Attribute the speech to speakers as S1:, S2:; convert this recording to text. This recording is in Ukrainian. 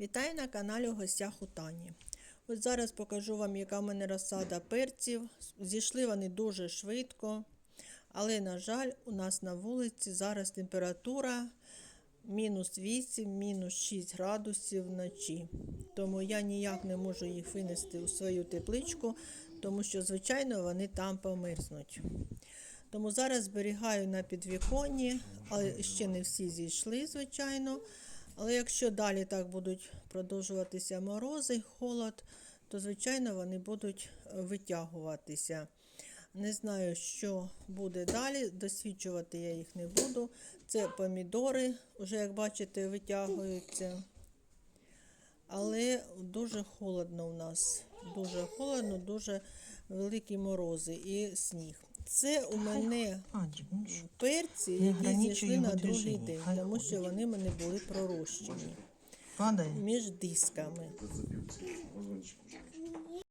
S1: Вітаю на каналі у гостях Тані. От зараз покажу вам, яка в мене розсада перців. Зійшли вони дуже швидко, але, на жаль, у нас на вулиці зараз температура мінус 8, мінус 6 градусів вночі. Тому я ніяк не можу їх винести у свою тепличку, тому що, звичайно, вони там померзнуть. Тому зараз зберігаю на підвіконні, але ще не всі зійшли, звичайно. Але якщо далі так будуть продовжуватися морози, холод, то звичайно вони будуть е, витягуватися. Не знаю, що буде далі. Досвідчувати я їх не буду. Це помідори, вже як бачите, витягуються. Але дуже холодно у нас. Дуже холодно, дуже великі морози і сніг. Це у мене
S2: ну
S1: перці, які зійшли на другий день, тому що вони мене були пророщені між дисками.